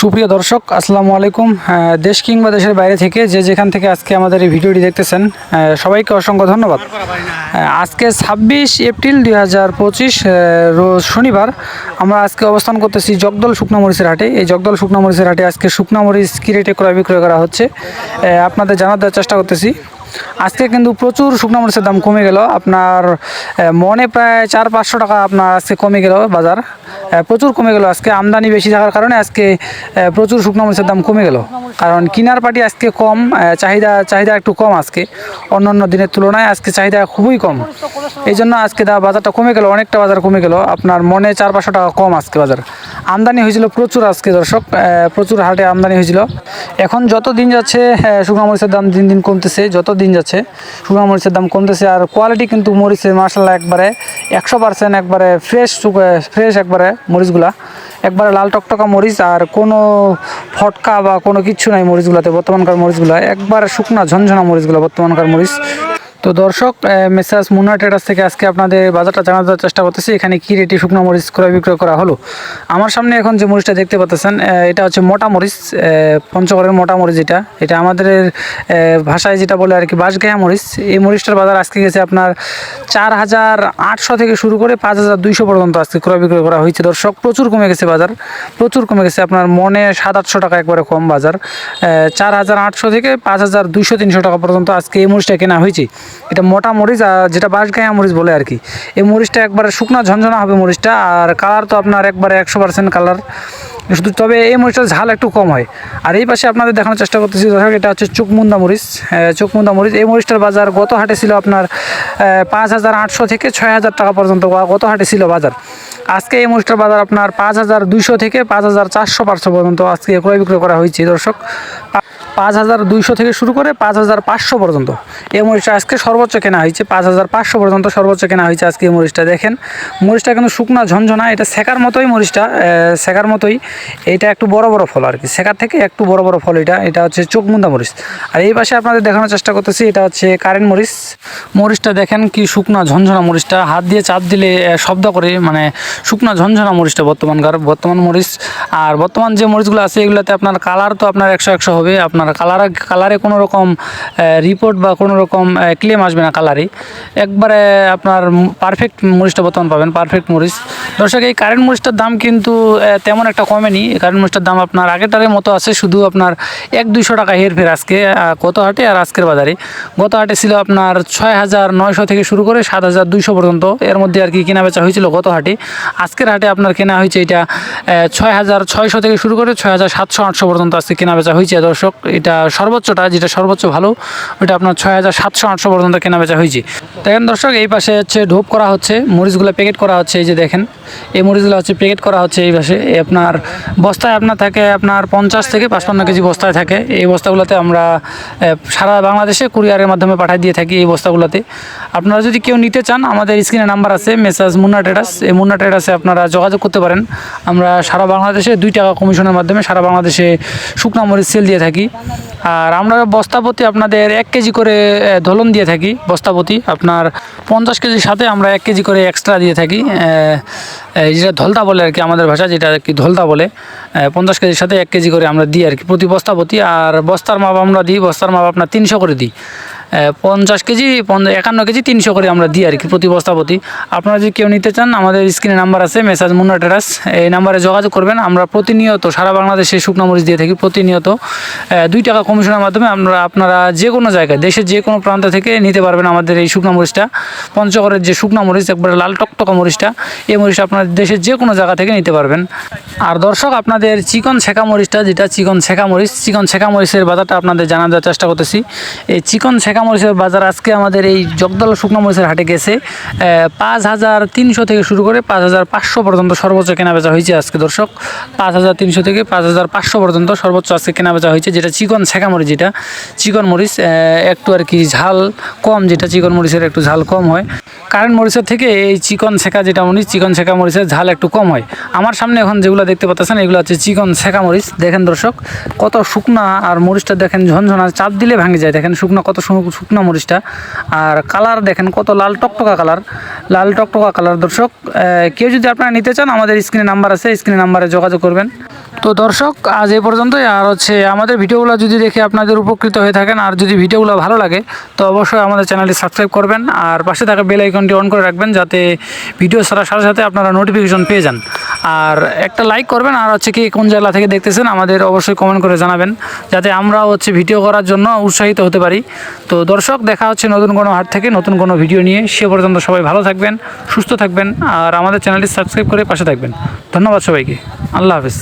সুপ্রিয় দর্শক, আসসালামু আলাইকুম। দেশ কিংবা দেশের বাইরে থেকে যে যেখান থেকে আজকে আমাদের এই ভিডিওটি দেখতেছেন সবাইকে অসংখ্য ধন্যবাদ। আজকে ছাব্বিশ এপ্রিল দুই হাজার পঁচিশ শনিবার আমরা আজকে অবস্থান করতেছি জগদল শুকনা মরিচের হাটে। এই জগদল শুকনা মরিচের হাটে আজকে শুকনা মরিচ কী রেটে ক্রয় বিক্রয় করা হচ্ছে আপনাদের জানার দেওয়ার চেষ্টা করতেছি। আজকে কিন্তু প্রচুর শুকনো মরিচের দাম কমে গেল। আপনার মনে প্রায় চার পাঁচশো টাকা আপনার আজকে কমে গেল বাজার। প্রচুর কমে গেল। আজকে আমদানি বেশি থাকার কারণে আজকে প্রচুর শুকনো মরিচের দাম কমে গেল। কারণ কিনার পাটি আজকে কম চাহিদা চাহিদা একটু কম আজকে। অন্য অন্য দিনের তুলনায় আজকে চাহিদা খুবই কম। এই জন্য আজকে দা বাজারটা কমে গেল, অনেকটা বাজার কমে গেল। আপনার মনে চার পাঁচশো টাকা কম আজকে বাজার। আমদানি হয়েছিল প্রচুর আজকে দর্শক প্রচুর হাটে আমদানি হয়েছিল। এখন যত দিন যাচ্ছে শুকনো মরিচের দাম দিন দিন কমতেছে। যত দিন যাচ্ছে। শুকনো মরিচের দাম কমতেছে আর কোয়ালিটি কিন্তু মরিচের মার্শাল্লাহ একবারে একশো পার্সেন্ট একবারে ফ্রেশ ফ্রেশ একবারে মরিচগুলা। একবারে লাল টকটকা মরিচ আর কোনো ফটকা বা কোনো কিছু নাই মরিচগুলাতে, বর্তমানকার মরিচগুলা। একবারে শুকনা ঝনঝনা মরিচগুলা বর্তমানকার মরিচ। তো দর্শক মেসাজ মুন্না ট্রেডার্স থেকে আজকে আপনাদের বাজারটা জানার চেষ্টা করতেছি। এখানে কী রেটে শুকনো মরিচ ক্রয় বিক্রয় করা হলো? আমার সামনে এখন যে মরিচটা দেখতে পাচ্ছেন এটা হচ্ছে মোটা মরিচ পঞ্চগড়ের মোটা মরিচ এটা এটা আমাদের ভাষায় যেটা বলে আর কি, বাঁশগায়া মরিচ। এই মরিচটার বাজার আজকে গেছে আপনার চার হাজার আটশো থেকে শুরু করে পাঁচ হাজার দুইশো পর্যন্ত আজকে ক্রয় বিক্রয় করা হয়েছে। দর্শক, প্রচুর কমে গেছে বাজার। প্রচুর কমে গেছে আপনার মনে সাত আটশো টাকা একবারে কম বাজার। চার হাজার আটশো থেকে পাঁচ হাজার দুইশো তিনশো টাকা পর্যন্ত আজকে এই মরিচটা কেনা হয়েছে। এটা মোটা মরিচ আর যেটা বাঁশগাঁয়া মরিচ বলে আর কি। এই মরিচটা একবারে শুকনা ঝনঝনা হবে মরিচটা আর কালার তো আপনার একবারে একশো পার্সেন্ট কালার। শুধু তবে এই মরিচটার ঝাল একটু কম হয়। আর এই পাশে আপনাদের দেখানোর চেষ্টা করতেছি দর্শক এটা হচ্ছে চুকমুন্দা মরিচ। আহ, চোখমুন্দা মরিচ এই মরিচটার বাজার গত হাটে ছিল আপনার পাঁচ হাজার আটশো থেকে ছয় হাজার টাকা পর্যন্ত গত হাটে ছিল বাজার। আজকে এই মরিচটার বাজার আপনার পাঁচ হাজার দুইশো থেকে পাঁচ হাজার চারশো পাঁচশো পর্যন্ত আজকে ক্রয় বিক্রয় করা হয়েছে দর্শক। পাঁচ হাজার দুইশো থেকে শুরু করে পাঁচ হাজার পাঁচশো পর্যন্ত। এই মরিচটা আজকে সর্বোচ্চ কেনা হয়েছে, পাঁচ হাজার পাঁচশো পর্যন্ত সর্বোচ্চ কেনা হয়েছে আজকে এই মরিচটা। দেখেন, মরিচটা কিন্তু শুকনা, ঝনঝনা, এটা শেখার মতোই মরিচটা শেখার মতোই। এটা একটু বড় বড় ফল আর কি, শেখার থেকে একটু বড় বড় ফল এটা এটা হচ্ছে চোখমুন্দা মরিচ। আর এই পাশে আপনাদের দেখানোর চেষ্টা করতেছি, এটা হচ্ছে কারেন্ট মরিচ। মরিচটা দেখেন কি শুকনা, ঝনঝনা মরিচটা, হাত দিয়ে চাপ দিলে শব্দ করে মানে শুকনা, ঝনঝনা মরিচটা বর্তমানকার, বর্তমান মরিচ। আর বর্তমান যে মরিচগুলো আছে, এগুলোতে আপনার কালার তো আপনার একশো একশো হবে, আপনার কালার কালারে কোনো রকম রিপোর্ট বা কোনো রকম ক্লেম আসবে না কালারে একবারে আপনার পারফেক্ট মরিচটা বর্তমান পাবেন পারফেক্ট মরিচ। দর্শক, এই কারেন্ট মরিচটার দাম কিন্তু তেমন একটা কমেনি। কারেন্ট মরিচটার দাম আপনার আগেটারের মতো আছে, শুধু আপনার এক দুইশো টাকা হেরফের আজকে গত হাটে আর আজকের বাজারে। গত হাটে ছিল আপনার ছয় হাজার নয়শো থেকে শুরু করে সাত হাজার দুইশো পর্যন্ত। এর মধ্যে আর কি কেনা বেচা হয়েছিল গত হাটে আজকের হাটে আপনার কেনা হয়েছে এটা ছয় হাজার ছয়শো থেকে শুরু করে ছয় হাজার সাতশো আটশো পর্যন্ত আজকে কেনা বেচা হয়েছে দর্শক। এটা সর্বোচ্চটা, যেটা সর্বোচ্চ ভালো ওইটা আপনার ছয় হাজার সাতশো আটশো পর্যন্ত কেনা বেচা হয়েছে। দেখেন দর্শক, এই পাশে হচ্ছে ঢোপ করা হচ্ছে, মরিচগুলো প্যাকেট করা হচ্ছে, এই যে দেখেন, এই মরিচগুলো হচ্ছে প্যাকেট করা হচ্ছে এই পাশে। আপনার বস্তায় আপনার থাকে আপনার পঞ্চাশ থেকে পাঁচপান্ন কেজি বস্তায় থাকে। এই বস্তাগুলোতে আমরা সারা বাংলাদেশে কুরিয়ারের মাধ্যমে পাঠিয়ে দিয়ে থাকি এই বস্তাগুলোতে। আপনারা যদি কেউ নিতে চান, আমাদের স্ক্রিনে নাম্বার আছে, মেসাজ মুন্না ট্রেডার্স। এই মুন্না ট্রেডার্সে আপনারা যোগাযোগ করতে পারেন। আমরা সারা বাংলাদেশে দুই টাকা কমিশনের মাধ্যমে সারা বাংলাদেশে শুকনা মরিচ সেল দিয়ে থাকি। আর আমরা বস্তাপতি আপনাদের এক কেজি করে ধলন দিয়ে থাকি বস্তাপতি আপনার পঞ্চাশ কেজির সাথে আমরা এক কেজি করে এক্সট্রা দিয়ে থাকি যেটা ধলতা বলে আর কি আমাদের ভাষা, যেটা আর কি ধলতা বলে পঞ্চাশ কেজির সাথে এক কেজি করে আমরা দিই আর কি প্রতি বস্তাপতি আর বস্তার মাপ আমরা দিই, বস্তার মাপ আপনার তিনশো করে দিই। পঞ্চাশ কেজি একান্ন কেজি, তিনশো করে আমরা দিই আর কি প্রতি বস্তাপতি। আপনারা যদি কেউ নিতে চান, আমাদের স্ক্রিনে নাম্বার আছে, মেসাজ মুন্না টেরাস। এই নাম্বারে যোগাযোগ করবেন। আমরা প্রতিনিয়ত সারা বাংলাদেশে শুকনো মরিচ দিয়ে থাকি, প্রতিনিয়ত দুই টাকা কমিশনের মাধ্যমে আমরা, আপনারা যে কোনো জায়গায়, দেশের যে কোনো প্রান্ত থেকে নিতে পারবেন আমাদের এই শুকনো মরিচটা। পঞ্চগড়ের যে শুকনো মরিচ, একবারে লাল টকটকা মরিচটা, এই মরিচটা আপনার দেশের যে কোনো জায়গা থেকে নিতে পারবেন। আর দর্শক, আপনাদের চিকন ছেঁকা মরিচটা, যেটা চিকন ছেঁকা মরিচ, চিকন ছেঁকা মরিচের বাজারটা আপনাদের জানার চেষ্টা করতেছি। এই চিকন ছেঁকা মরিচের বাজার আজকে আমাদের এই জগদল শুকনো মরিচের হাটে গেছে পাঁচ হাজার তিনশো থেকে শুরু করে পাঁচ হাজার পাঁচশো পর্যন্ত সর্বোচ্চ কেনা বেচা হয়েছে আজকে, দর্শক। পাঁচ হাজার তিনশো থেকে পাঁচ হাজার পাঁচশো পর্যন্ত সর্বোচ্চ আজকে কেনা বেচা হয়েছে, যেটা চিকন ছেঁকা মরিচ যেটা। চিকন মরিচ একটু আর কি ঝাল কম, যেটা চিকন মরিচের একটু ঝাল কম হয়। কারেন্ট মরিচের থেকে এই চিকন ছেঁকা যেটা মরিচ চিকন ছেঁকা মরিচের ঝাল একটু কম হয়। আমার সামনে এখন যেগুলো দেখতে পাচ্ছেন এগুলো হচ্ছে চিকন ছেঁকা মরিচ। দেখেন দর্শক, কত শুকনা আর মরিচটা দেখেন ঝনঝনা, চাপ দিলে ভাঙে যায়। দেখেন শুকনা কত শুকনা মরিচটা। আর কালার দেখেন কত লাল টকটকা কালার। লাল টকটকা কালার, দর্শক কেউ যদি আপনারা নিতে চান, আমাদের স্ক্রিনে নাম্বার আছে, স্ক্রিনে নাম্বারে যোগাযোগ করবেন। তো দর্শক, আজ এই পর্যন্তই। আর হচ্ছে, আমাদের ভিডিওগুলো যদি দেখে আপনাদের উপকৃত হয়ে থাকেন, আর যদি ভিডিওগুলো ভালো লাগে, তো অবশ্যই আমাদের চ্যানেলটি সাবস্ক্রাইব করবেন। আর পাশে থাকা বেল আইকনটি অন করে রাখবেন, যাতে ভিডিও ছাড়ার সাথে সাথে আপনারা নোটিফিকেশন পেয়ে যান। আর একটা লাইক করবেন, আর হচ্ছে কি কোন জেলা থেকে দেখতেছেন আমাদের অবশ্যই কমেন্ট করে জানাবেন, যাতে আমরা হচ্ছে ভিডিও করার জন্য উৎসাহিত হতে পারি। তো দর্শক, দেখা হচ্ছে নতুন কোনো হাট থেকে নতুন কোনো ভিডিও নিয়ে। সে পর্যন্ত সবাই ভালো থাকবেন, সুস্থ থাকবেন, আর আমাদের চ্যানেলটি সাবস্ক্রাইব করে পাশে থাকবেন। ধন্যবাদ সবাইকে। আল্লাহ হাফেজ।